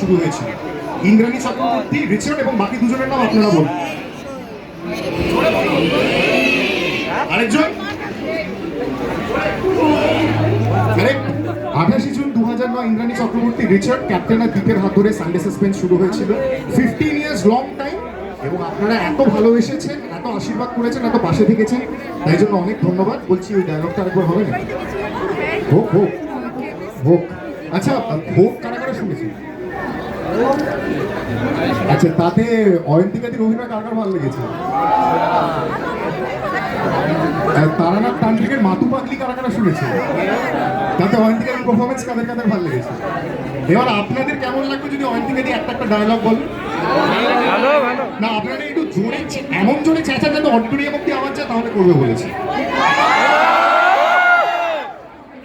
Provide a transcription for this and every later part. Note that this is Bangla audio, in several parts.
শুরু হয়েছিল। ইন্দ্রাণী চক্রবর্তী রিচার্ড এবং বাকি দুজনের নাম আপনারা বলুন। আরেকজন? আঠাশে জুন দু হাজার নয়, ইন্দ্রাণী চক্রবর্তী রিচার্ড ক্যাপ্টেন আর দ্বীপের হাত ধরে সানডে সাসপেন্স শুরু হয়েছিল। ফিফটিন ইয়ার্স লং টাইম এবং আপনারা এত ভালোবেসেছেন এত আশীর্বাদ করেছেন, এত পাশে থেকেছেন, তাই জন্য অনেক ধন্যবাদ। বলছি ওই ডায়লগটা আরেকবার হবে না? হোক হোক হোক। আচ্ছা হোক কারা কারা শুনেছেন? আচ্ছা তাতে অয়ন্তিকাদির অভিনয় কার কার ভালো লেগেছে? আর তারানাথ তান্ত্রিকের মাতু পাগলি কারা কারা শুনেছে? তাতে অয়ন্তিকাদির পারফরমেন্স কাদের কাদের ভালো লেগেছে? এবার আপনাদের কেমন লাগবে যদি অয়ন্তিকাদি একটা একটা ডায়লগ বলেন? ভালো ভালো। না আপনারা একটু জোরে এমন জোরে চেঁচা যাতে অডিটোরিয়াম অব্দি আওয়াজ যায় তাহলে করবে বলেছে।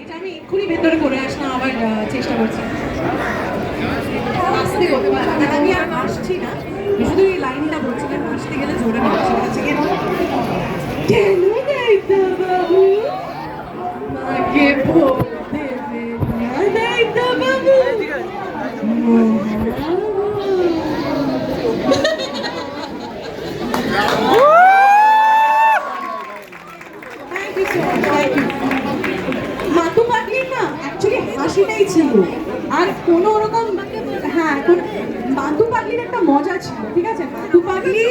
এটা আমি এক্ষুনি ভেতরে করে আসলাম আবার চেষ্টা করছি আসতে করতে পারি আমি আর আসছি না আমি শুধু এই লাইনটা বলছিলাম আসতে গেলে জোরে বলছি হচ্ছে কেন কেন না অ্যাকচুয়ালি হাসিটাই ছিল। আর কোনো রকম হ্যাঁ একটা মজা ছিল, ঠিক আছে? পাগলি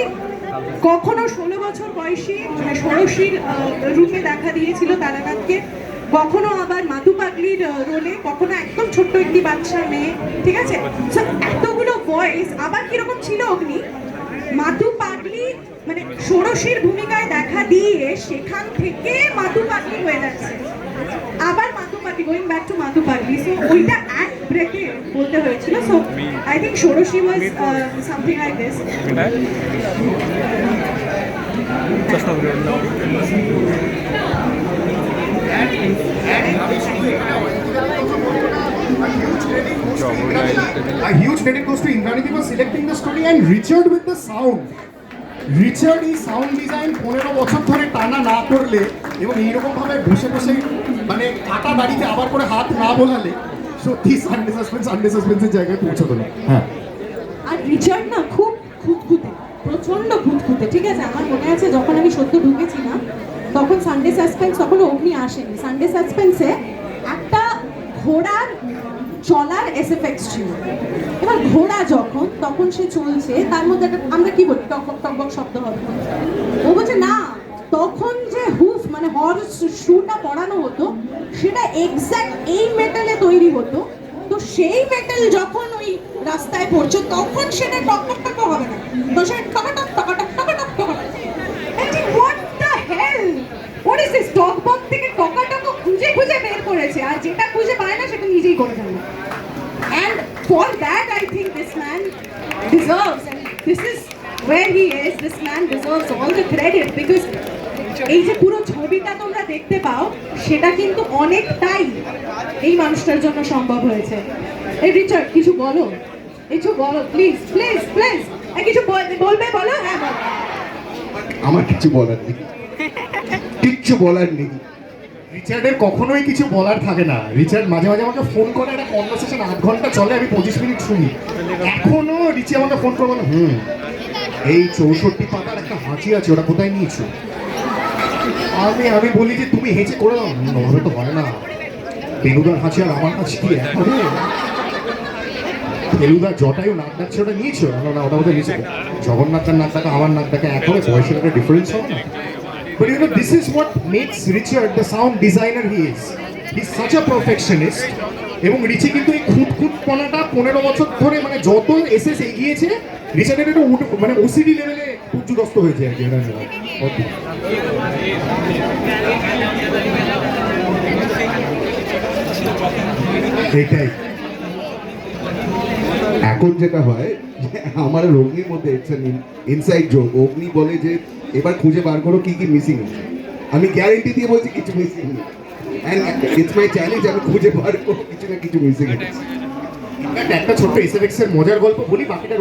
কখনো ষোলো বছর বয়সী মানে ষোড়শীর রূপে দেখা দিয়েছিল তারানাথকে। কখনো আবার মাতু পাগলির রোলে কখনো একদম ছোট্ট একটি বাচ্চার মেয়ে, ঠিক আছে? এতগুলো ভয়েস আবার কীরকম ছিল অগ্নি? মাতু পাগলি মানে ষোড়শীর ভূমিকায় দেখা দিয়ে সেখান থেকে মাতু পাগলি হয়ে যাচ্ছে। আবার মাতু পাগলি গোয়িং ব্যাক টু মাতু পাগলি। সো ওইটা এক ব্রেকে বলতে হয়েছিল। So I think Shorashi was something like this A huge credit goes to Indrani for selecting the story and Richard with the sound. Richard এই সাউন্ড ডিজাইন পনেরো বছর ধরে টানা না করলে এবং এইরকম ভাবে বসে বসে মানে কাটা দাড়িতে আবার করে হাত না বোলালে সত্যি সানডে সাসপেন্স সানডে সাসপেন্সের জায়গায় পৌঁছতো না। হ্যাঁ। আর রিচার্ড না খুব খুঁতখুঁতে প্রচণ্ড খুঁতখুঁতে, ঠিক আছে? আমার মনে আছে যখন আমি সত্য ঢুকেছি না তখন সানডে সাসপেন্স তখন অগ্নি আসেনি। সানডে সাসপেন্সে একটা ঘোড়ার চলার এসএফএক্স ছিল। এবার ঘোড়া যখন, তখন সে চলছে, তার মধ্যে একটা আমরা কি বলি? টকবক টকবক শব্দ হবে ও বলছে না তখন যে হুফ মানে হর্স শুটা পরানো হতো সেটা এক্স্যাক্ট এই মেটালে তৈরি হতো। তো সেই মেটাল যখন ওই রাস্তায় পড়ছে তখন সেটা টকটক টক হবে না। তো সেটা টকাটক টকাটক টকাটক টকাটক। What the hell what is this টকবক থেকে টকাটক খুঁজে খুঁজে বের করেছে। আর যেটা খুঁজে পায় না সেটা নিজেই করে ফেলে। For that, I think this man deserves, and this is where he is. This man deserves all the credit because এই যে পুরো ছবিটা তোমরা দেখতে পাও সেটা কিন্তু অনেকটাই এই মানুষটার জন্য সম্ভব হয়েছে। এই রিচার্ড কিছু বলো? কিছু বলো প্লিজ প্লিজ প্লিজ কিছু বলবে বলো? হ্যাঁ আমার কিছু বলার নেই। কিচ্ছু বলার নেই। রিচার্ডের কখনোই কিছু বলার থাকে না। রিচার্ড মাঝে মাঝে আমাকে ফোন করে একটা কনভারসেশন আধ ঘণ্টা চলে আমি পঁচিশ মিনিট শুনি। এখনও রিচি আমাকে ফোন করে বলে হুম এই চৌষট্টি পাতার একটা হাঁচি আছে ওটা কোথায় নিয়েছো? আমি আমি বলি যে তুমি হেঁচে করে দাও। "হুম, তো হয় না। বেনুদার হাঁচি আর আমার হাঁচি কি এক হবে? জটায়ু নাক ডাকছে ওটা নিয়েছো। না ওটা ওটা নিয়েছো। জগন্নাথের নাক ডাকা আমার নাক ডাকা এক বয়সের একটা ডিফারেন্স হবে না। But you know, this is what makes Richard the sound designer he is. He's such a perfectionist. এবং রিচি কিন্তু এই খুঁত খুঁত পনাটা পনেরো বছর ধরে মানে যত এসএস এগিয়েছে রিচার্ডের একটু মানে ওসিডি লেভেলে উচ্চদস্ত হয়েছে আর কি অদ্ভুত। এটাই। এখন যেটা হয় আমার অগ্নির মধ্যে ইনসাইড জোক অগ্নি বলে যে, এবার খুঁজে বার করো কি কি মিসিং আছে। আমি গ্যারেন্টি দিয়ে বলছি, কিছু মিসিং নেই। মাই চ্যালেঞ্জ আমি খুঁজে বার করব, কিছু না কিছু মিসিং একটা ছোট্ট এসএফএক্স এর মজার গল্প বলি, বাকিটা